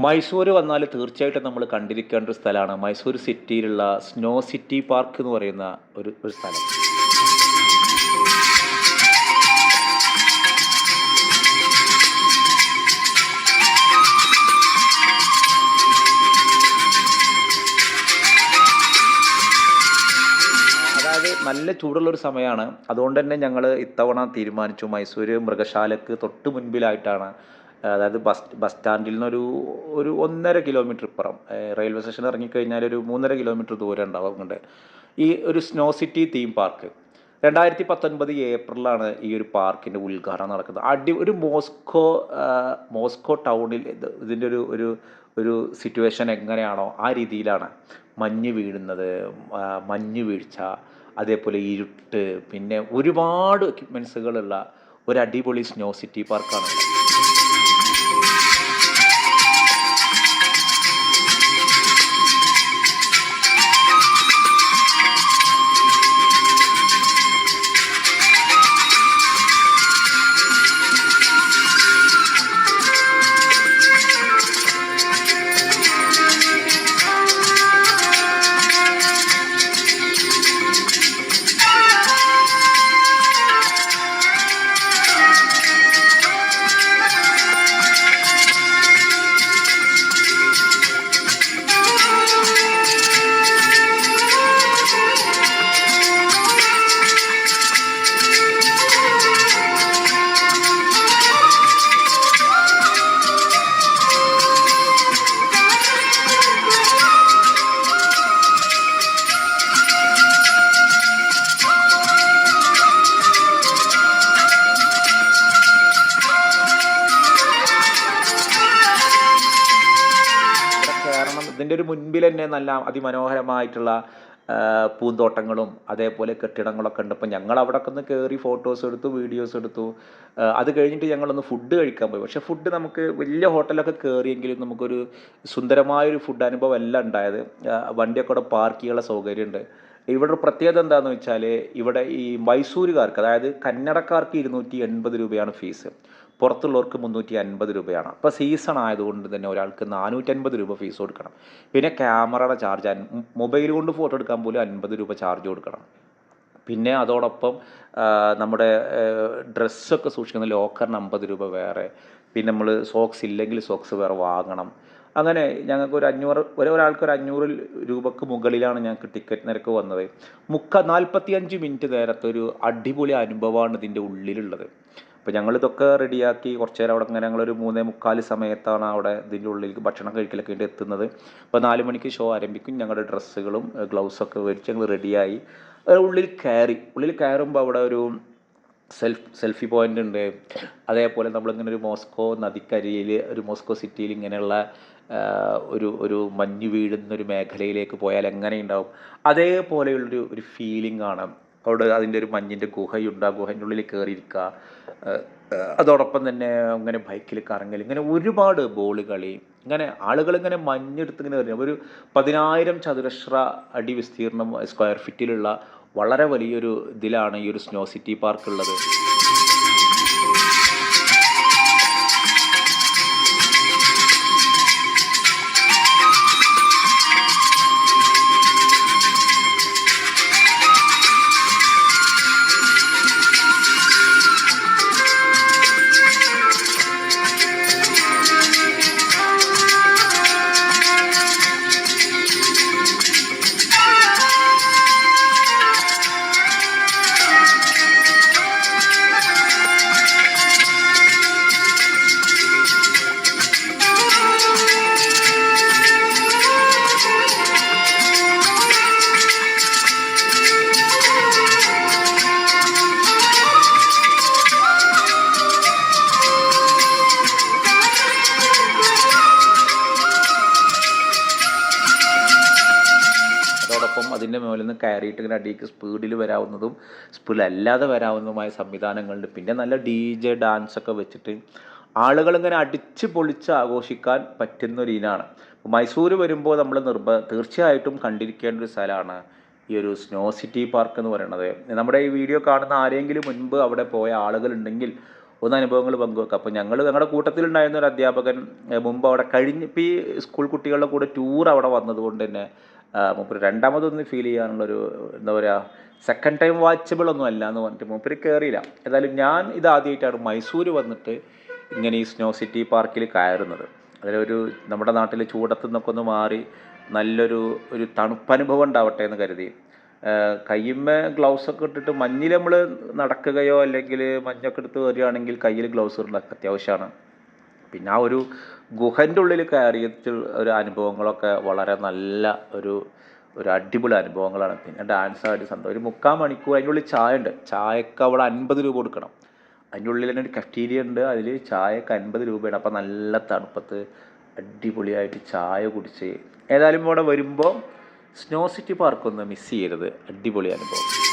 മൈസൂർ വന്നാൽ തീർച്ചയായിട്ടും നമ്മൾ കണ്ടിരിക്കേണ്ട ഒരു സ്ഥലമാണ് മൈസൂർ സിറ്റിയിലുള്ള സ്നോ സിറ്റി പാർക്ക് എന്ന് പറയുന്ന ഒരു ഒരു സ്ഥലം. നല്ല ചൂടുള്ള ഒരു സമയമാണ് അതുകൊണ്ട് തന്നെ ഞങ്ങൾ ഇത്തവണ തീരുമാനിച്ചു മൈസൂർ മൃഗശാലക്ക് തൊട്ട് മുൻപിലായിട്ടാണ് അതായത് ബസ് ബസ് സ്റ്റാൻഡിൽ നിന്നൊരു ഒരു ഒന്നര കിലോമീറ്റർ ഇപ്പുറം. റെയിൽവേ സ്റ്റേഷൻ ഇറങ്ങിക്കഴിഞ്ഞാൽ ഒരു മൂന്നര കിലോമീറ്റർ ദൂരം ഉണ്ടാവും അങ്ങോട്ട്. ഈ ഒരു സ്നോ സിറ്റി തീം പാർക്ക്. രണ്ടായിരത്തി പത്തൊൻപത് ഏപ്രിലാണ് ഈ ഒരു പാർക്കിന്റെ ഉദ്ഘാടനം നടക്കുന്നത്. അടി ഒരു മോസ്കോ മോസ്കോ ടൗണിൽ ഇത് ഇതിന്റെ ഒരു ഒരു ഒരു സിറ്റുവേഷൻ എങ്ങനെയാണോ ആ രീതിയിലാണ്. മഞ്ഞ് വീഴുന്നത് മഞ്ഞ് വീഴ്ച അതേപോലെ ഇരുട്ട് പിന്നെ ഒരുപാട് എക്യുപ്മെൻസുകളുള്ള ഒരു അടിപൊളി സ്നോ സിറ്റി പാർക്കാണ്. ഇതിന്റെ ഒരു മുൻപിൽ തന്നെ നല്ല അതിമനോഹരമായിട്ടുള്ള പൂന്തോട്ടങ്ങളും അതേപോലെ കെട്ടിടങ്ങളൊക്കെ ഉണ്ട്. അപ്പം ഞങ്ങൾ അവിടെ ഒന്ന് കയറി ഫോട്ടോസ് എടുത്തു വീഡിയോസ് എടുത്തു. അത് കഴിഞ്ഞിട്ട് ഞങ്ങളൊന്ന് ഫുഡ് കഴിക്കാൻ പോയി. പക്ഷേ ഫുഡ് നമുക്ക് വലിയ ഹോട്ടലൊക്കെ കയറിയെങ്കിലും നമുക്കൊരു സുന്ദരമായൊരു ഫുഡ് അനുഭവം അല്ല ഉണ്ടായത്. വണ്ടിയൊക്കെ അവിടെ പാർക്ക് ചെയ്യാനുള്ള സൗകര്യമുണ്ട്. ഇവിടെ ഒരു പ്രത്യേകത എന്താണെന്ന് വെച്ചാൽ ഇവിടെ ഈ മൈസൂരുകാർക്ക് അതായത് കന്നഡക്കാർക്ക് ഇരുന്നൂറ്റി എൺപത് രൂപയാണ് ഫീസ് പുറത്തുള്ളവർക്ക് മുന്നൂറ്റി അൻപത് രൂപയാണ്. അപ്പോൾ സീസൺ ആയതുകൊണ്ട് തന്നെ ഒരാൾക്ക് നാനൂറ്റൻപത് രൂപ ഫീസ് കൊടുക്കണം. പിന്നെ ക്യാമറയുടെ ചാർജ് മൊബൈൽ കൊണ്ട് ഫോട്ടോ എടുക്കാൻ പോലും അൻപത് രൂപ ചാർജ് കൊടുക്കണം. പിന്നെ അതോടൊപ്പം നമ്മുടെ ഡ്രസ്സൊക്കെ സൂക്ഷിക്കുന്ന ലോക്കറിന് അമ്പത് രൂപ വേറെ. പിന്നെ നമ്മൾ സോക്സ് ഇല്ലെങ്കിൽ സോക്സ് വേറെ വാങ്ങണം. അങ്ങനെ ഞങ്ങൾക്ക് ഒരു അഞ്ഞൂറ് ഒരേ ഒരാൾക്ക് ഒരു അഞ്ഞൂറ് രൂപക്ക് മുകളിലാണ് ഞങ്ങൾക്ക് ടിക്കറ്റ് നിരക്ക് വന്നത്. മുക്ക നാൽപ്പത്തി അഞ്ച് മിനിറ്റ് നേരത്തെ ഒരു അടിപൊളി അനുഭവമാണ് ഇതിന്റെ ഉള്ളിലുള്ളത്. അപ്പോൾ ഞങ്ങൾ ഇതൊക്കെ റെഡിയാക്കി കുറച്ച് നേരം അവിടെ അങ്ങനെ ഞങ്ങളൊരു മൂന്നേ മുക്കാൽ സമയത്താണ് അവിടെ ഇതിന്റെ ഉള്ളിൽ ഭക്ഷണം കഴിക്കലൊക്കെ ആയിട്ട് എത്തുന്നത്. അപ്പോൾ നാല് മണിക്ക് ഷോ ആരംഭിക്കും. ഞങ്ങളുടെ ഡ്രസ്സുകളും ഗ്ലൗസൊക്കെ മേടിച്ച് ഞങ്ങൾ റെഡിയായി. ഉള്ളിൽ കയറി. ഉള്ളിൽ കയറുമ്പോൾ അവിടെ ഒരു സെൽഫ് സെൽഫി പോയിന്റ് ഉണ്ട്. അതേപോലെ നമ്മളിങ്ങനെ ഒരു മോസ്കോ നദിക്കരിയിൽ ഒരു മോസ്കോ സിറ്റിയിൽ ഇങ്ങനെയുള്ള ഒരു ഒരു മഞ്ഞ് വീഴുന്ന ഒരു മേഖലയിലേക്ക് പോയാൽ എങ്ങനെ ഉണ്ടാവും അതേപോലെയുള്ളൊരു ഒരു ഫീലിംഗ് ആണ്. അവിടെ അതിന്റെ ഒരു മഞ്ഞിന്റെ ഗുഹയുണ്ട്. ആ ഗുഹന്റെ ഉള്ളിൽ കയറിയിരിക്കുക അതോടൊപ്പം തന്നെ അങ്ങനെ ബൈക്കിൽ കറങ്ങൽ ഇങ്ങനെ ഒരുപാട് ബോൾ കളി ഇങ്ങനെ ആളുകൾ ഇങ്ങനെ മഞ്ഞെടുത്ത് ഇങ്ങനെ വരും ഒരു പതിനായിരം ചതുരശ്ര അടി വിസ്തീർണം സ്ക്വയർ ഫീറ്റിലുള്ള വളരെ വലിയൊരു ഇതിലാണ് ഈ ഒരു സ്നോ സിറ്റി പാർക്ക് ഉള്ളത്. അതോടൊപ്പം അതിന്റെ മുകളിൽ നിന്ന് കയറിയിട്ട് ഇങ്ങനെ അടിയിലേക്ക് സ്പീഡിൽ വരാവുന്നതും സ്പീഡിലല്ലാതെ വരാവുന്നതുമായ സംവിധാനങ്ങളുണ്ട്. പിന്നെ നല്ല ഡി ജെ ഡാൻസ് ഒക്കെ വെച്ചിട്ട് ആളുകൾ ഇങ്ങനെ അടിച്ച് പൊളിച്ച് ആഘോഷിക്കാൻ പറ്റുന്ന ഒരു ഇനാണ്. മൈസൂർ വരുമ്പോൾ നമ്മൾ നിർബ തീർച്ചയായിട്ടും കണ്ടിരിക്കേണ്ട ഒരു സ്ഥലമാണ് ഈ ഒരു സ്നോ സിറ്റി പാർക്ക് എന്ന് പറയുന്നത്. നമ്മുടെ ഈ വീഡിയോ കാണുന്ന ആരെങ്കിലും മുൻപ് അവിടെ പോയ ആളുകളുണ്ടെങ്കിൽ ഒന്ന് അനുഭവങ്ങൾ പങ്കുവെക്കാം. അപ്പോൾ ഞങ്ങൾ ഞങ്ങളുടെ കൂട്ടത്തിലുണ്ടായിരുന്ന ഒരു അധ്യാപകൻ മുമ്പ് അവിടെ കഴിഞ്ഞ് ഇപ്പോൾ ഈ സ്കൂൾ കുട്ടികളുടെ കൂടെ ടൂർ അവിടെ വന്നതുകൊണ്ട് തന്നെ മൂപ്പര് രണ്ടാമതൊന്ന് ഫീൽ ചെയ്യാനുള്ളൊരു എന്താ പറയുക സെക്കൻഡ് ടൈം വാച്ചബിൾ ഒന്നും അല്ല എന്ന് പറഞ്ഞിട്ട് മൂപ്പര് കയറിയില്ല എന്തായാലും ഞാൻ ഇത് ആദ്യമായിട്ടാണ് മൈസൂർ വന്നിട്ട് ഇങ്ങനെ ഈ സ്നോ സിറ്റി പാർക്കിൽ കയറുന്നത്. അതിലൊരു നമ്മുടെ നാട്ടിൽ ചൂടത്തു നിന്നൊക്കെ ഒന്ന് മാറി നല്ലൊരു ഒരു തണുപ്പനുഭവം ഉണ്ടാവട്ടെ എന്ന് കരുതി. കയ്യുമ്മ ഗ്ലൗസ് ഒക്കെ ഇട്ടിട്ട് മഞ്ഞിൽ നമ്മൾ നടക്കുകയോ അല്ലെങ്കിൽ മഞ്ഞൊക്കെ എടുത്ത് വരികയാണെങ്കിൽ കയ്യിൽ ഗ്ലൗസ് ഇടേണ്ട അത്യാവശ്യമാണ്. പിന്നെ ആ ഒരു ഗുഹന്റെ ഉള്ളിൽ കയറിയിട്ട് ഒരു അനുഭവങ്ങളൊക്കെ വളരെ നല്ല ഒരു ഒരു അടിപൊളി അനുഭവങ്ങളാണ്. പിന്നെ ഡാൻസ് ആയിട്ട് സന്തോഷം. ഒരു മുക്കാൽ മണിക്കൂർ അതിന്റെ ഉള്ളിൽ ചായ ഉണ്ട്. ചായക്ക് അവിടെ അൻപത് രൂപ കൊടുക്കണം. അതിന്റെ ഉള്ളിൽ തന്നെ ഒരു കഫ്റ്റീരിയ ഉണ്ട്. അതിൽ ചായക്ക് അൻപത് രൂപയാണ്. അപ്പം നല്ല തണുപ്പത്ത് അടിപൊളിയായിട്ട് ചായ കുടിച്ച് ഏതായാലും ഇവിടെ വരുമ്പോൾ സ്നോ സിറ്റി പാർക്ക് ഒന്ന് മിസ് ചെയ്യരുത്. അടിപൊളി അനുഭവം.